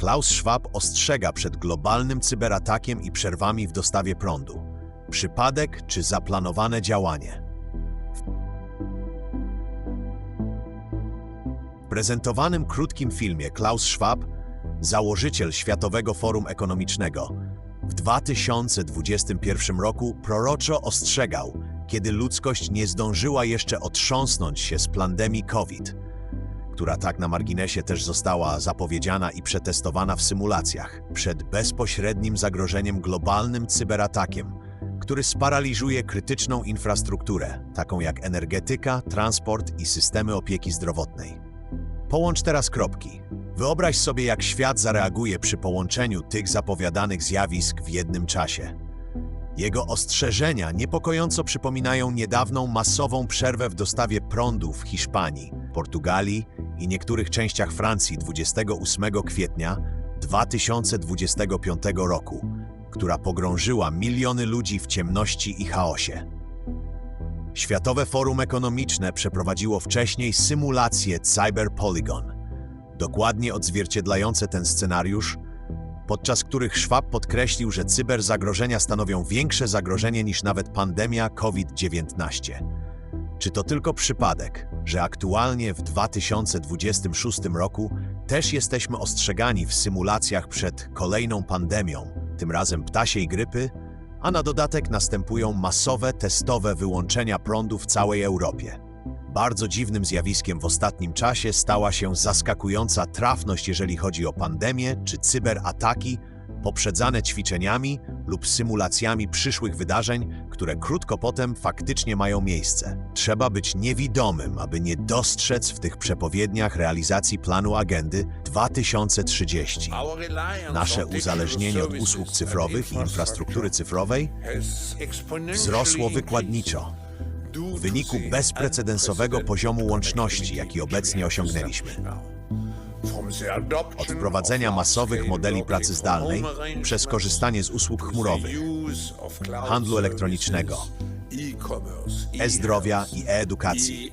Klaus Schwab ostrzega przed globalnym cyberatakiem i przerwami w dostawie prądu. Przypadek czy zaplanowane działanie? W prezentowanym krótkim filmie Klaus Schwab, założyciel Światowego Forum Ekonomicznego, w 2021 roku proroczo ostrzegał, kiedy ludzkość nie zdążyła jeszcze otrząsnąć się z pandemii COVID, która tak na marginesie też została zapowiedziana i przetestowana w symulacjach, przed bezpośrednim zagrożeniem globalnym cyberatakiem, który sparaliżuje krytyczną infrastrukturę, taką jak energetyka, transport i systemy opieki zdrowotnej. Połącz teraz kropki. Wyobraź sobie, jak świat zareaguje przy połączeniu tych zapowiadanych zjawisk w jednym czasie. Jego ostrzeżenia niepokojąco przypominają niedawną masową przerwę w dostawie prądu w Hiszpanii, Portugalii i niektórych częściach Francji 28 kwietnia 2025 roku, która pogrążyła miliony ludzi w ciemności i chaosie. Światowe Forum Ekonomiczne przeprowadziło wcześniej symulację Cyber Polygon, dokładnie odzwierciedlające ten scenariusz, podczas których Schwab podkreślił, że cyberzagrożenia stanowią większe zagrożenie niż nawet pandemia COVID-19. Czy to tylko przypadek, że aktualnie w 2026 roku też jesteśmy ostrzegani w symulacjach przed kolejną pandemią, tym razem ptasiej grypy, a na dodatek następują masowe testowe wyłączenia prądu w całej Europie. Bardzo dziwnym zjawiskiem w ostatnim czasie stała się zaskakująca trafność, jeżeli chodzi o pandemię czy cyberataki, poprzedzane ćwiczeniami lub symulacjami przyszłych wydarzeń, które krótko potem faktycznie mają miejsce. Trzeba być niewidomym, aby nie dostrzec w tych przepowiedniach realizacji planu agendy 2030. Nasze uzależnienie od usług cyfrowych i infrastruktury cyfrowej wzrosło wykładniczo w wyniku bezprecedensowego poziomu łączności, jaki obecnie osiągnęliśmy. Od wprowadzenia masowych modeli pracy zdalnej przez korzystanie z usług chmurowych, handlu elektronicznego, e-zdrowia i e-edukacji.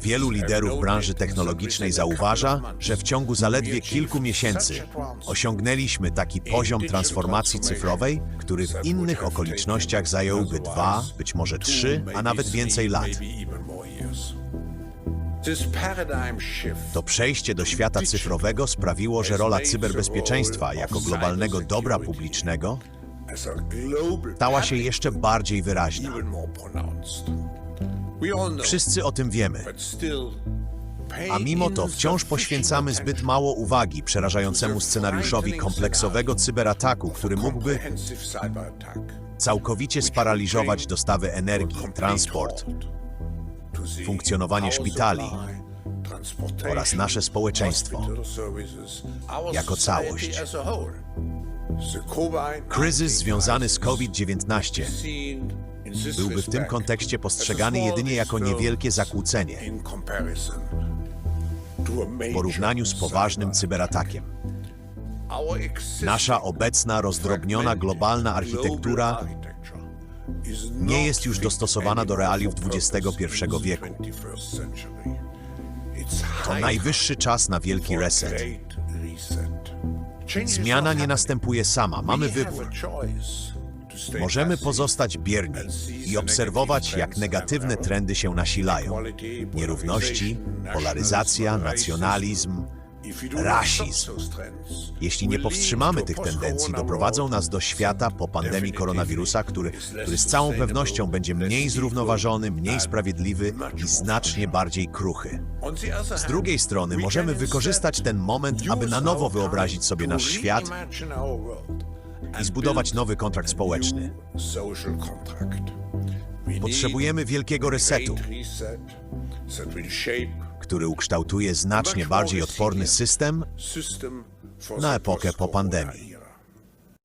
Wielu liderów branży technologicznej zauważa, że w ciągu zaledwie kilku miesięcy osiągnęliśmy taki poziom transformacji cyfrowej, który w innych okolicznościach zająłby dwa, być może trzy, a nawet więcej lat. To przejście do świata cyfrowego sprawiło, że rola cyberbezpieczeństwa jako globalnego dobra publicznego stała się jeszcze bardziej wyraźna. Wszyscy o tym wiemy, a mimo to wciąż poświęcamy zbyt mało uwagi przerażającemu scenariuszowi kompleksowego cyberataku, który mógłby całkowicie sparaliżować dostawy energii, transport, funkcjonowanie szpitali oraz nasze społeczeństwo jako całość. Kryzys związany z COVID-19 byłby w tym kontekście postrzegany jedynie jako niewielkie zakłócenie w porównaniu z poważnym cyberatakiem. Nasza obecna rozdrobniona globalna architektura nie jest już dostosowana do realiów XXI wieku. To najwyższy czas na wielki reset. Zmiana nie następuje sama, mamy wybór. Możemy pozostać bierni i obserwować, jak negatywne trendy się nasilają. Nierówności, polaryzacja, nacjonalizm, rasizm. Jeśli nie powstrzymamy tych tendencji, doprowadzą nas do świata po pandemii koronawirusa, który, który z całą pewnością będzie mniej zrównoważony, mniej sprawiedliwy i znacznie bardziej kruchy. Z drugiej strony możemy wykorzystać ten moment, aby na nowo wyobrazić sobie nasz świat i zbudować nowy kontrakt społeczny. Potrzebujemy wielkiego resetu, który ukształtuje znacznie bardziej odporny system na epokę po pandemii.